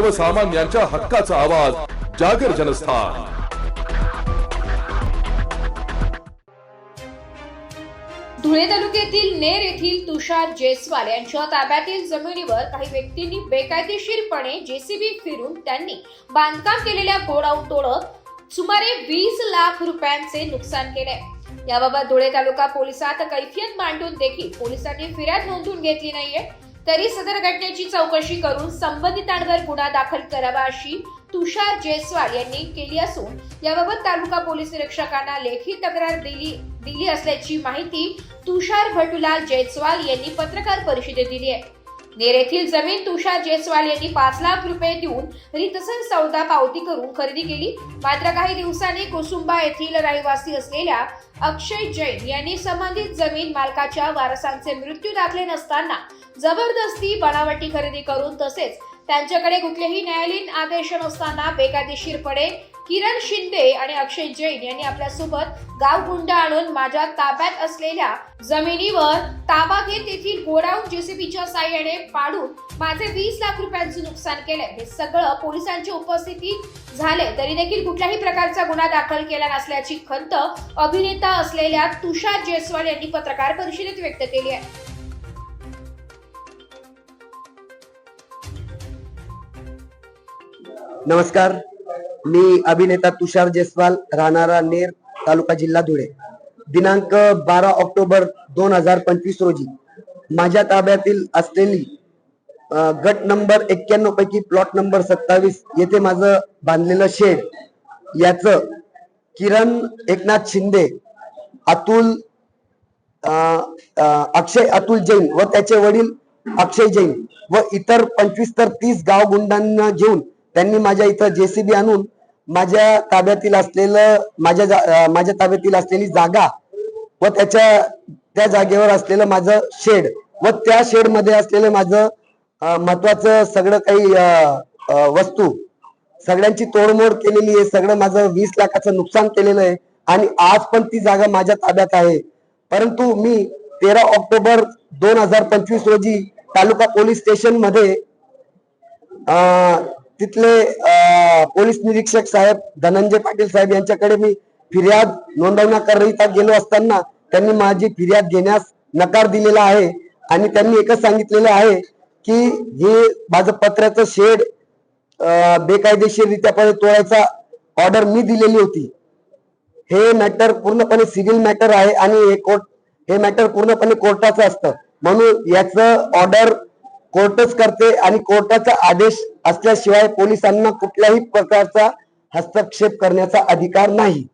सर्वसामान्यांच्या हक्काचा आवाज जागर जनस्थान. धुळे तालुक्यातील नेर येथील तुषार जयस्वाल यांच्या ताब्यातील जमिनीवर काही व्यक्तींनी बेकायदेशीरपणे जेसीबी फिरून त्यांनी बांधकाम केलेल्या गोडाऊन तोडत सुमारे वीस लाख रुपयांचे नुकसान केले. याबाबत धुळे तालुका पोलिसात कैफियत मांडून देखील पोलिसांनी फिर्याद नोंदवून घेतली नाहीये. तरी सदर घटनेची चौकशी करून संबंधितांवर गुन्हा दाखल करावा अशी तुषार जयस्वाल यांनी केली असून याबाबत तालुका पोलीस निरीक्षकांना लेखी तक्रार दिली दिली असल्याची माहिती तुषार भटुलाल जयस्वाल यांनी पत्रकार परिषदेत दिली आहे. नेर येथील जमीन तुषार जयस्वाल यांनी पाच लाख रुपये देऊन रितसर सौदा पावती करून खरेदी केली. मात्र काही दिवसांनी कुसुंबा येथील रहिवासी असलेल्या अक्षय जैन यांनी संबंधित जमीन मालकाच्या वारसांचे मृत्यू दाखले नसताना जबरदस्ती बनावटी खरेदी करून तसेच त्यांच्याकडे कुठलेही न्यायालयीन आदेश नसताना बेकायदेशीरपणे किरण शिंदे आणि अक्षय जैन यांनी आपल्यासोबत गाव गुंड आणून माझ्या ताब्यात असलेल्या जमिनीवर ताबा घेत तेथील गोडाऊन जेसीबीच्या साह्याने पाडून माझे वीस लाख रुपयांचे नुकसान केले हे सगळं पोलिसांची उपस्थितीत झाले. तरी देखील कुठल्याही प्रकारचा गुन्हा दाखल केला नसल्याची खंत अभिनेता असलेल्या तुषार जयस्वाल यांनी पत्रकार परिषदेत व्यक्त केली आहे. नमस्कार. मी अभिनेता तुषार जयस्वाल राहणारा नेर तालुका जिल्हा धुळे. दिनांक बारा ऑक्टोबर दोन हजार पंचवीस रोजी माझ्या ताब्यातील असलेली गट नंबर एक्क्याण्णव पैकी प्लॉट नंबर सत्तावीस येथे माझं बांधलेलं शेड याच किरण एकनाथ शिंदे अतुल अक्षय अतुल जैन व त्याचे वडील अक्षय जैन व इतर पंचवीस तर तीस गाव गुंडांना घेऊन त्यांनी माझ्या इथं जेसीबी आणून माझ्या ताब्यातील असलेलं माझ्या जा- माझ्या ताब्यातील असलेली जागा व त्याच्या त्या जागेवर असलेलं माझं शेड व त्या शेडमध्ये असलेलं माझं महत्वाचं सगळं काही वस्तू सगळ्यांची तोडमोड केलेली आहे सगळं माझं वीस लाखाचं नुकसान केलेलं आहे आणि आज पण ती जागा माझ्या ताब्यात आहे. परंतु मी तेरा ऑक्टोबर दोन हजार पंचवीस रोजी तालुका पोलीस स्टेशनमध्ये तिथले पोलीस निरीक्षक साहेब धनंजय पाटील साहेब यांच्याकडे मी फिर्याद नोंदवण्याकरिता गेलो असताना त्यांनी माझी फिर्याद घेण्यास नकार दिलेला आहे. आणि त्यांनी एकच सांगितलेलं आहे की हे माझं पत्र्याचं शेड बेकायदेशीररित्या तोडायचा ऑर्डर मी दिलेली होती. हे मॅटर पूर्णपणे सिव्हिल मॅटर आहे आणि हे कोर्ट हे मॅटर पूर्णपणे कोर्टाचं असतं. म्हणून याचं ऑर्डर कोर्टच करते आणि कोर्टाचा आदेश असल्याशिवाय पोलिसांना कुठल्याही प्रकारचा हस्तक्षेप करण्याचा अधिकार नाही.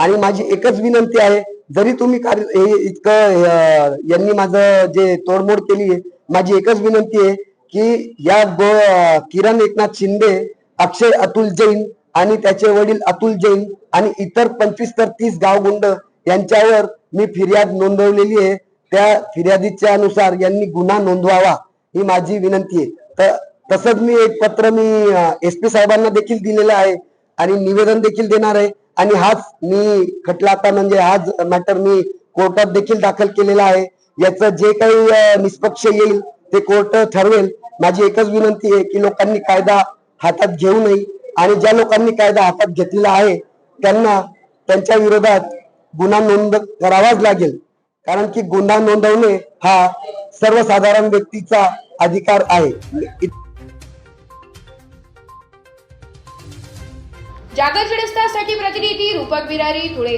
आणि माझी एकच विनंती आहे जरी तुम्ही कार्य हे इतकं यांनी माझं जे तोडमोड केली आहे माझी एकच विनंती आहे की या किरण एकनाथ शिंदे अक्षय अतुल जैन आणि त्याचे वडील अतुल जैन आणि इतर पंचवीस तर तीस गावगुंड यांच्यावर मी फिर्याद नोंदवलेली आहे. त्या फिर्यादीच्या अनुसार यांनी गुन्हा नोंदवावा ही माझी विनंती आहे. तर तसंच मी एक पत्र मी एस पी साहेबांना देखील दिलेलं आहे आणि निवेदन देखील देणार आहे. आणि हाच मी खटला आता म्हणजे हाच मॅटर मी कोर्टात देखील दाखल केलेला आहे. याचं जे काही निष्पक्ष येईल ते कोर्ट ठरवेल. माझी एकच विनंती आहे की लोकांनी कायदा हातात घेऊ नये आणि ज्या लोकांनी कायदा हातात घेतलेला आहे त्यांना त्यांच्या विरोधात गुन्हा नोंद करावाच लागेल. कारण की गुन्हा नोंदवणे हा सर्वसाधारण व्यक्तीचा अधिकार आहे. जागर जडस्तासाठी प्रतिनिधी रूपक बिरारी धुळे.